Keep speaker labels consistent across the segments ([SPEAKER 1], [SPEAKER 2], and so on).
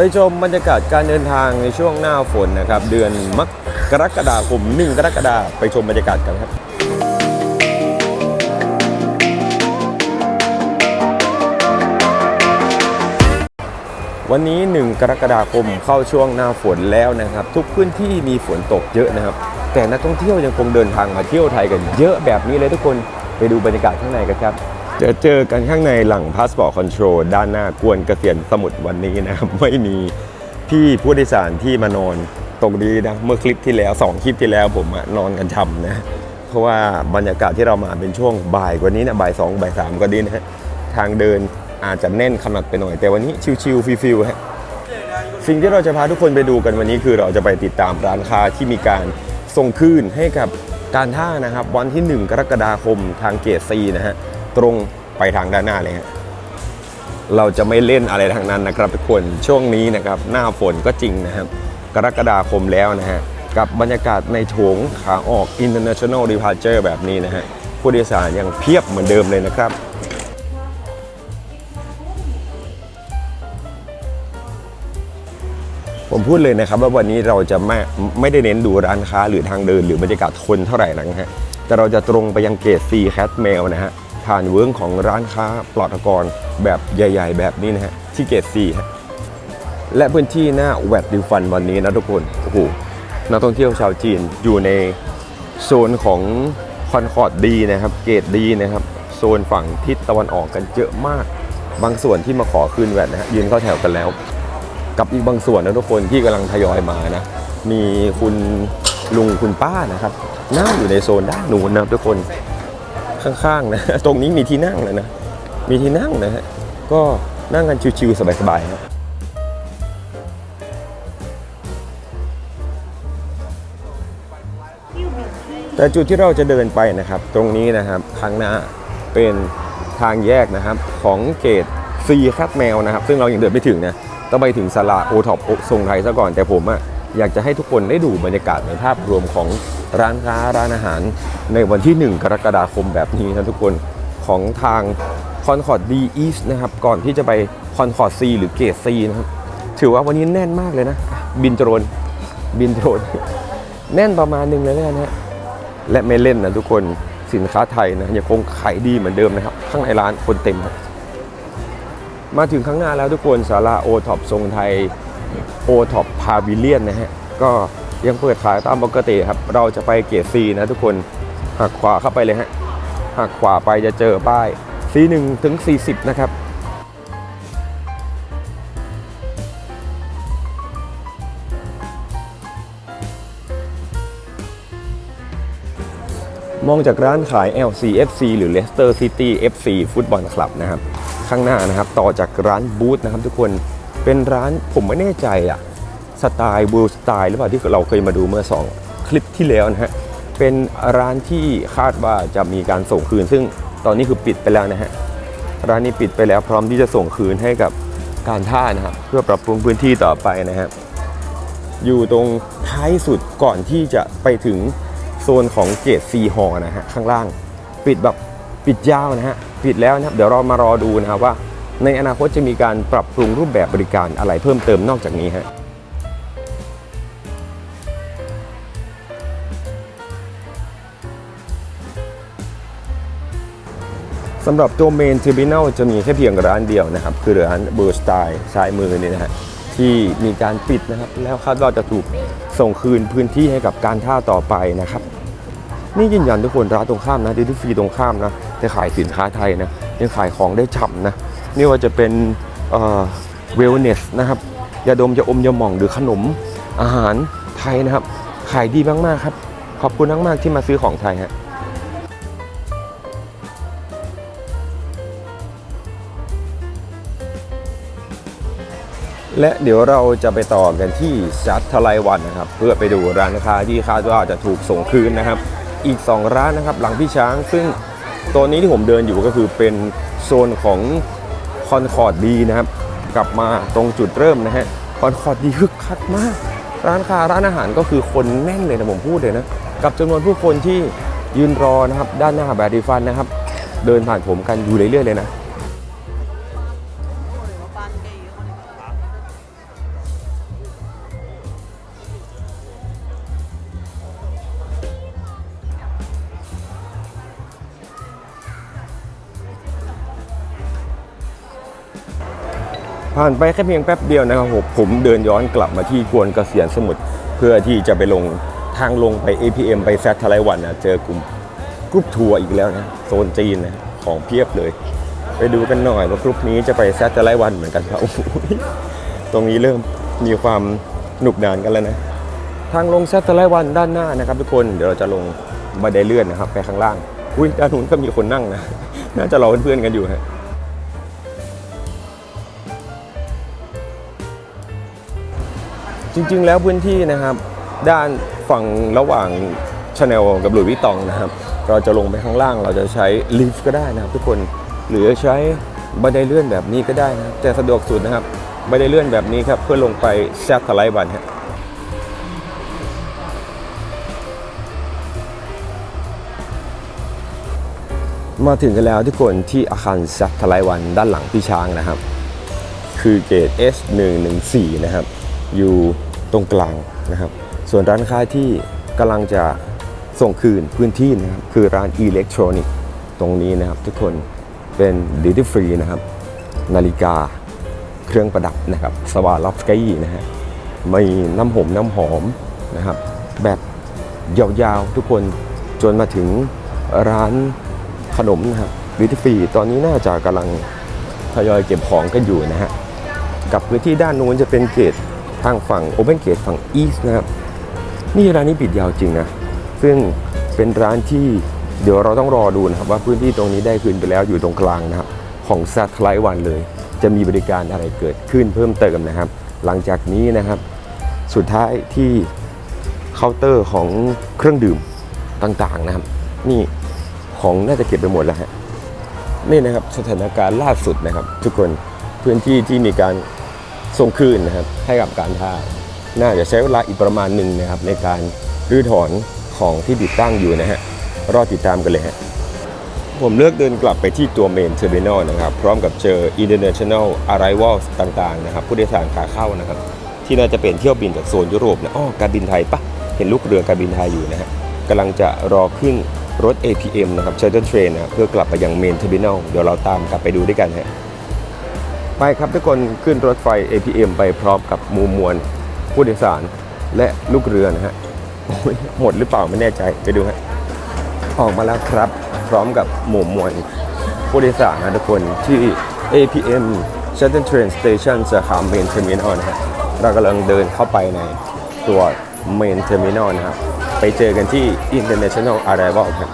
[SPEAKER 1] ไปชมบรรยากาศการเดินทางในช่วงหน้าฝนนะครับ เดือนมกรกฎาคม1กรกฎาคมไปชมบรรยากาศกันครับวันนี้ 1 กรกฎาคมเข้าช่วงหน้าฝนแล้วนะครับ ทุกพื้นที่มีฝนตกเยอะนะครับ แต่นักท่องเที่ยวยังคงเดินทางมาเที่ยวไทยกันเยอะแบบนี้เลยทุกคนไปดูบรรยากาศข้างในกันครับ เจะเจอกันข้างในหลังพาสปอร์ตคอนโทรลด้านหน้ากวนเกษียณสมุทรวันนี้นะครับไม่มีพี่ผู้โดยสารที่มานอนตรงนี้นะเมื่อคลิปที่แล้วสองคลิปที่แล้วผมนอนกันช่ำนะเพราะว่าบรรยากาศที่เรามาเป็นช่วงบ่ายกว่านี้นะบ่ายสองบ่ายสามก็ดีนะฮะทางเดินอาจจะแน่นขนาดไปหน่อย แต่วันนี้ชิวๆฟิลๆฮะสิ่งที่เราจะพาทุกคนไปดูกันวันนี้คือเราจะไปติดตามร้านค้าที่มีการส่งคืนให้กับการท่านะครับ วันที่ 1 กรกฎาคมทางเกตซีนะฮะ ตรงไปทางด้านหน้าเลยฮะเราจะไม่เล่นอะไรทางนั้นนะครับทุกคนช่วงนี้นะครับหน้าฝนก็จริงนะครับ กรกฎาคมแล้วนะฮะกับบรรยากาศในโถงขาออก International Departure แบบนี้นะฮะผู้โดยสารยังเพียบเหมือนเดิมเลยนะครับผมพูดเลยนะครับว่าวันนี้เราจะไม่ไม่ได้เน้นดูร้านค้าหรือทางเดินหรือบรรยากาศคนเท่าไหร่นะฮะแต่เราจะตรงไปยังเกตซีแคทเมลนะฮะ ผ่านเวิร์กของร้านค้าปลอดกรแบบใหญ่ ๆ แบบนี้นะฮะที่เกตซีฮะและพื้นที่หน้าแวดดิฟันวันนี้นะทุกคนโอ้โหนักท่องเที่ยวชาวจีนอยู่ในโซนของคอนคอร์ดดีนะครับ เกตดีนะครับ โซนฝั่งทิศตะวันออกกันเยอะมาก บางส่วนที่มาขอคืนแวดนะฮะยืนเข้าแถวกันแล้ว กับอีกบางส่วนนะทุกคนที่กำลังทยอยมานะ มีคุณลุงคุณป้านะครับนั่งอยู่ในโซนด้านนู้นนะทุกคน ข้างๆนะตรงนี้มีที่นั่งนะนะ มีที่นั่งนะฮะก็นั่งกันชิวๆสบายๆครับแต่จุดที่เราจะเดินไปนะครับ ตรงนี้นะครับข้างหน้าเป็นทางแยกนะครับ ของเกตซีคัดแมวนะครับ ซึ่งเรายังเดินไม่ถึงนะต้องไปถึงสลาโอท็อปทรงไทยซะก่อนแต่ผมอะอยากจะให้ทุกคนได้ดูบรรยากาศในภาพรวมของ ร้านค้าร้านอาหารในวันที่ 1 กรกฎาคมแบบนี้นะทุกคนของทางคอนคอร์ดดีอีสนะครับ ก่อนที่จะไปคอนคอร์ดซีหรือเกตซีนะครับ ถือว่าวันนี้แน่นมากเลยนะ บินโดรนบินโดรนแน่นประมาณหนึงเลยนะฮะและไม่เล่นนะทุกคนสินค้าไทยนะยังคงขายดีเหมือนเดิมนะครับ ข้างในร้านคนเต็มครับมาถึงข้างหน้าแล้วทุกคนศาลาโอท็อปทรงไทยโอท็อปพาวิเลียนนะฮะก็ ยังเปิดขายตามปกติครับ เราจะไปเกียรซีนะทุกคนหักขวาเข้าไปเลยฮะหักขวาไปจะเจอป้าย C1 ถึง 40 นะครับมองจากร้านขาย LCFC หรือ Leicester City FC ฟุตบอลคลับนะครับ ข้างหน้านะครับ ต่อจากร้านบูธนะครับทุกคนเป็นร้านผมไม่แน่ใจอะ สไตล์บูสไตล์หรือเปล่าที่เราเคยมาดูเมื่อ 2 คลิปที่แล้วนะฮะ เป็นร้านที่คาดว่าจะมีการส่งคืน ซึ่งตอนนี้คือปิดไปแล้วนะฮะ ร้านนี้ปิดไปแล้วพร้อมที่จะส่งคืนให้กับการท่านะครับเพื่อปรับปรุงพื้นที่ต่อไปนะครับอยู่ตรงท้ายสุดก่อนที่จะไปถึงโซนของเกตซีฮอนะฮะข้างล่าง ปิดแบบปิดยาวนะฮะปิดแล้วนะครับเดี๋ยวเรามารอดูนะครับว่า ในอนาคตจะมีการปรับปรุงรูปแบบบริการอะไรเพิ่มเติมนอกจากนี้ฮะ สำหรับตัวเมนเทอร์มินลจะมีแค่เพียงร้านเดียวนะครับ คือร้านเบอร์สไตล์ซ้ายมือนี่นะฮะที่มีการปิดนะครับ แล้วคาดว่าจะถูกส่งคืนพื้นที่ให้กับการท่าต่อไปนะครับ นี่ยืนยันทุกคนร้านตรงข้ามนะดิวฟรีตรงข้ามนะจะขายสินค้าไทยนะยังขายของได้ฉ่ำนะนี่ว่าจะเป็นเวลเนสนะครับยาดมยาอมยาหม่องหรือขนมอาหารไทยนะครับ ขายดีมากๆครับ ขอบคุณมากๆที่มาซื้อของไทยฮะ และเดี๋ยวเราจะไปต่อกันที่ชัดทลายวันนะครับ เพื่อไปดูร้านค้าที่คาดว่าจะถูกส่งคืนนะครับ อีก 2 ร้านนะครับ หลังพี่ช้างซึ่งตัวนี้ที่ผมเดินอยู่ก็คือเป็นโซนของคอนคอร์ดดีนะครับ กลับมาตรงจุดเริ่มนะฮะคอนคอร์ดดีคึกคักมาก ร้านค้าร้านอาหารก็คือคนแน่นเลยนะผมพูดเลยนะกับจำนวนผู้คนที่ยืนรอนะครับ ด้านหน้าแบดดีฟันนะครับ เดินผ่านผมกันอยู่เรื่อยๆเลยนะ ผ่านไปแค่เพียงแป๊บเดียวนะครับผมผมเดินย้อนกลับมาที่กวนเกษียณสมุทรเพื่อที่จะไปลงทางลงไป APM ไปแซทไลวันนะเจอกลุ่มกรุ๊ปทัวร์อีกแล้วนะโซนจีนนะของเพียบเลย ไปดูกันหน่อยว่ากรุ๊ปนี้จะไปแซทไลวันเหมือนกันครับตรงนี้เริ่มมีความหนุกหนานกันแล้วนะ ทางลงแซทไลวันด้านหน้านะครับทุกคนเดี๋ยวเราจะลงบันไดเลื่อนนะครับไปข้างล่างอุ้ยด้านนู้นก็มีคนนั่งนะน่าจะรอเพื่อนๆกันอยู่ฮะ จริง ๆ แล้วพื้นที่นะครับ ด้านฝั่งระหว่างชาแนลกับหลุยวิตองนะครับ เราจะลงไปข้างล่างเราจะใช้ลิฟต์ก็ได้นะครับ ทุกคนหรือใช้บันไดเลื่อนแบบนี้ก็ได้นะแต่สะดวกสุดนะครับบันไดเลื่อนแบบนี้ครับเพื่อลงไปแซทไลบันฮะมาถึงกันแล้วทุกคนที่อาคารแซทไลวันด้านหลังพี่ช้างนะครับ คือเกต S114 นะครับอยู่ ตรงกลางนะครับ ส่วนร้านค้าที่กำลังจะส่งคืนพื้นที่นะครับคือร้านอิเล็กทรอนิกส์ตรงนี้นะครับ ทุกคนเป็นดิจิฟรีนะครับ นาฬิกาเครื่องประดับนะครับสวาลอฟสกี้นะฮะมีน้ำหอมน้ำหอมนะครับ แบบยาวๆทุกคนจนมาถึงร้านขนมนะครับดิจิฟรีตอนนี้น่าจะกำลังทยอยเก็บของกันอยู่นะฮะกับพื้นที่ด้านนู้นจะเป็นเกต ทางฝั่ง Open Gate ฝั่ง East นะครับ นี่ร้านนี้ปิดยาวจริงนะ ซึ่งเป็นร้านที่เดี๋ยวเราต้องรอดูนะครับ ว่าพื้นที่ตรงนี้ได้คืนไปแล้วอยู่ตรงกลางนะครับ ของซัตไลวันเลย จะมีบริการอะไรเกิดขึ้นเพิ่มเติมนะครับ หลังจากนี้นะครับ สุดท้ายที่เคาน์เตอร์ของเครื่องดื่มต่างๆนะครับ นี่ของน่าจะเก็บไปหมดแล้วฮะนี่นะครับสถานการณ์ล่าสุดนะครับ ทุกคนพื้นที่ที่มีการ ส่งคืนนะครับให้กับการท่า น่าจะใช้เวลาอีกประมาณหนึ่งนะครับ ในการรื้อถอนของที่ติดตั้งอยู่นะฮะรอติดตามกันเลยฮะผมเลือกเดินกลับไปที่ตัวเมนเทอร์มินอลนะครับ พร้อมกับเจอ international arrivals ต่างๆนะครับผู้โดยสารขาเข้านะครับ ที่น่าจะเป็นเที่ยวบินจากโซนยุโรปนะอ้อการบินไทยปะเห็นลูกเรือการบินไทยอยู่นะฮะกำลังจะรอขึ้นรถ APM นะครับ Shuttle Train นะเพื่อกลับไปยังเมนเทอร์มินอลเดี๋ยวเราตามกลับไปดูด้วยกันฮะ ไปครับทุกคนขึ้นรถไฟ APM ไปพร้อมกับหมูมวลผู้โดยสารและลูกเรือนะฮะหมดหรือเปล่าไม่แน่ใจไปดูฮะออกมาแล้วครับ พร้อมกับหมู่มวลผู้โดยสารนะทุกคนที่ APM Shuttle Train Station สาขา Main Terminal นะฮะเรากำลังเดินเข้าไปในตัว Main Terminal นะครับไปเจอกันที่ International Arrival ครับ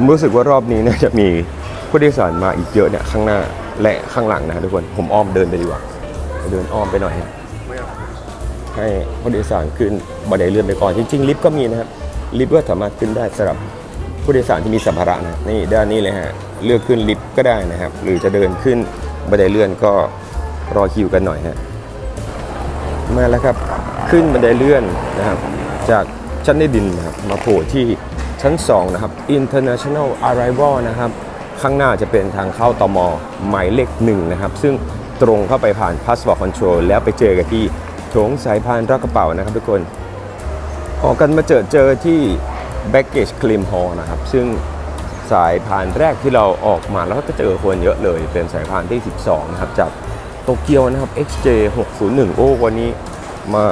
[SPEAKER 1] ผมรู้สึกว่ารอบนี้น่าจะมีผู้โดยสารมาอีกเยอะเนี่ยข้างหน้าและข้างหลังนะทุกคนผมอ้อมเดินไปดีกว่าเดินอ้อมไปหน่อยฮะให้ผู้โดยสารขึ้นบันไดเลื่อนไปก่อนจริง ๆ ลิฟต์ก็มีนะครับลิฟต์ก็สามารถขึ้นได้สำหรับผู้โดยสารที่มีสัมภาระนะนี่ด้านนี้เลยฮะเลือกขึ้นลิฟต์ก็ได้นะครับ หรือจะเดินขึ้นบันไดเลื่อนก็รอคิวกันหน่อยฮะมาแล้วครับขึ้นบันไดเลื่อนนะครับ จากชั้นใต้ดินนะครับมาโผล่ที่ ชั้น 2 นะครับ International Arrival นะครับ ข้างหน้าจะเป็นทางเข้าตมหมายเลขหนึ่งนะครับ ซึ่งตรงเข้าไปผ่าน Passport Control แล้วไปเจอกันที่โถงสายพานรักกระเป๋านะครับทุกคน ออกกันมาเจอเจอที่ Baggage Claim Hall นะครับ ซึ่งสายพานแรกที่เราออกมาแล้วก็เจอคนเยอะเลย เป็นสายพานที่ 12 นะครับ จากโตเกียวนะครับ XJ 601โอ้วันนี้มา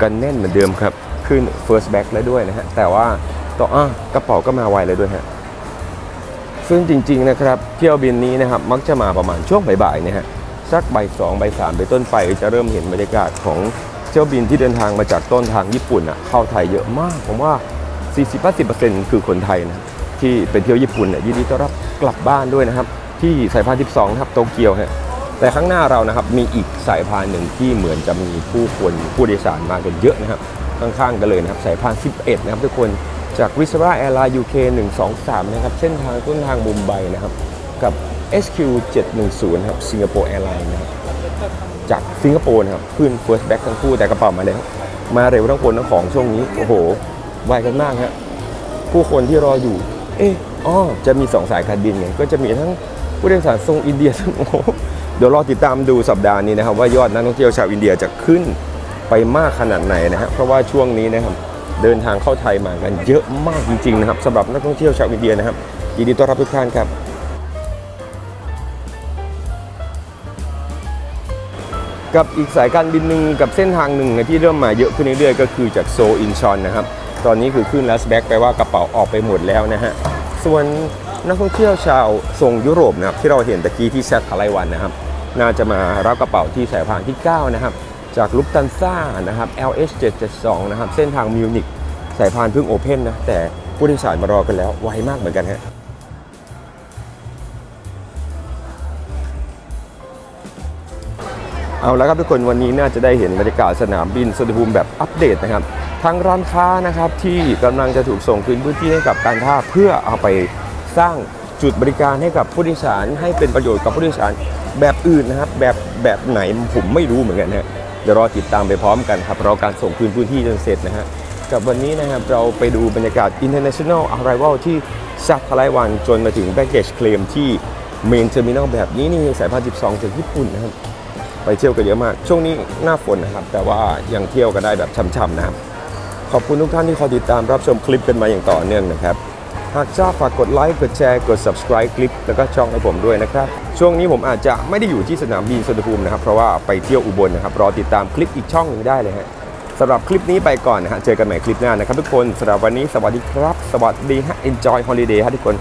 [SPEAKER 1] กันแน่นเหมือนเดิมครับ ขึ้น First Back แล้วด้วยนะฮะ แต่ว่า ต่ออะกระเป๋าก็มาไวเลยด้วยฮะซึ่งจริงๆนะครับเที่ยวบินนี้นะครับมักจะมาประมาณช่วงบ่ายๆเนะฮะสักบ่ายสองบ่ายสามไปต้นไปจะเริ่มเห็นบรรยากาศของเที่ยวบินที่เดินทางมาจากต้นทางญี่ปุ่นอะเข้าไทยเยอะมากผมว่า 40-50%คือคนไทยนะที่เป็นเที่ยวญี่ปุ่นเนี่ยยินดีต้อนรับกลับบ้านด้วยนะครับ ที่สายพาน 12นะครับโตเกียวฮะแต่ข้างหน้าเรานะครับมีอีกสายพานหนึ่งที่เหมือนจะมีผู้คนผู้โดยสารมากันเยอะนะครับข้างๆกันเลยนะครับสายพาน 11 นะครับทุกคน จากวิสราแอร์ไลน์ UK 123 นะครับ เส้นทางต้นทางมุมไบนะครับ กับ SQ 710ครับสิงคโปร์แอร์ไลน์นะครับจากสิงคโปร์นะครับขึ้น First Back ทั้งคู่แต่กระเป๋ามาแล้ว มาเร็วทั้งคนทั้งของช่วงนี้ โอ้โหไวกันมากฮะผู้คนที่รออยู่ เอ๊ะอ๋อจะมี 2 สายการบินไงก็จะมีทั้งผู้โดยสารทรงอินเดียซึ่งโอ้เดี๋ยวรอติดตามดูสัปดาห์นี้นะครับ ว่ายอดนักท่องเที่ยวชาวอินเดียจะขึ้นไปมากขนาดไหนนะฮะเพราะว่าช่วงนี้นะครับ เดินทางเข้าไทยมากันเยอะมากจริงๆนะครับสำหรับนักท่องเที่ยวชาวอินเดียนะครับยินดีต้อนรับทุกท่านครับ กับอีกสายการบินหนึ่งกับเส้นทางหนึ่งนะที่เริ่มมาเยอะขึ้นเรื่อยๆก็คือจากโซลอินชอนนะครับตอนนี้คือขึ้นลัสแบ็กแปลว่ากระเป๋าออกไปหมดแล้วนะฮะส่วนนักท่องเที่ยวชาวทรงยุโรปนะครับที่เราเห็นตะกี้ที่แซดทาไลวันนะครับ น่าจะมารับกระเป๋าที่สายพานที่ 9 นะครับ จากลุปตันซ่านะครับ LH 772นะครับ เส้นทางมิวนิกสายพานเพิ่งโอเพ่นนะ แต่ผู้โดยสารมารอกันแล้ว ไวมากเหมือนกันฮะเอาละครับทุกคนวันนี้น่าจะได้เห็นบรรยากาศสนามบินสุวรรณภูมิแบบอัปเดตนะครับทั้งร้านค้านะครับที่กำลังจะถูกส่งคืนพื้นที่ให้กับการท่าเพื่อเอาไปสร้างจุดบริการให้กับผู้โดยสารให้เป็นประโยชน์กับผู้โดยสารแบบอื่นนะครับ แบบแบบไหนผมไม่รู้เหมือนกันฮะ ดี๋ยวรอติดตามไปพร้อมกันครับรอการส่งคืนพื้นที่จนเสร็จนะฮะกับวันนี้นะครับเราไปดูบรรยากาศ international arrival ที่ซักทลายวันจนมาถึง baggage claim ที่เมนเทอร์มินอลแบบนี้นี่สายพาน12 จากญี่ปุ่นนะครับ ไปเที่ยวกันเยอะมาก ช่วงนี้หน้าฝนนะครับ แต่ว่ายังเที่ยวกันได้แบบช่ำๆนะครับ ขอบคุณทุกท่านที่คอยติดตามรับชมคลิปกันมาอย่างต่อเนื่องนะครับ หากชอบฝากกดไลค์กดแชร์กด subscribe คลิป แล้วก็ช่องให้ผมด้วยนะครับ ช่วงนี้ผมอาจจะไม่ได้อยู่ที่สนามบินสุวรรณภูมินะครับ เพราะว่าไปเที่ยวอุบลนะครับ รอติดตามคลิปอีกช่องหนึ่งได้เลยฮะสำหรับคลิปนี้ไปก่อนนะฮะเจอกันใหม่คลิปหน้านะครับทุกคนสำหรับวันนี้สวัสดีครับ สวัสดีฮะ enjoy holiday ฮะทุกคน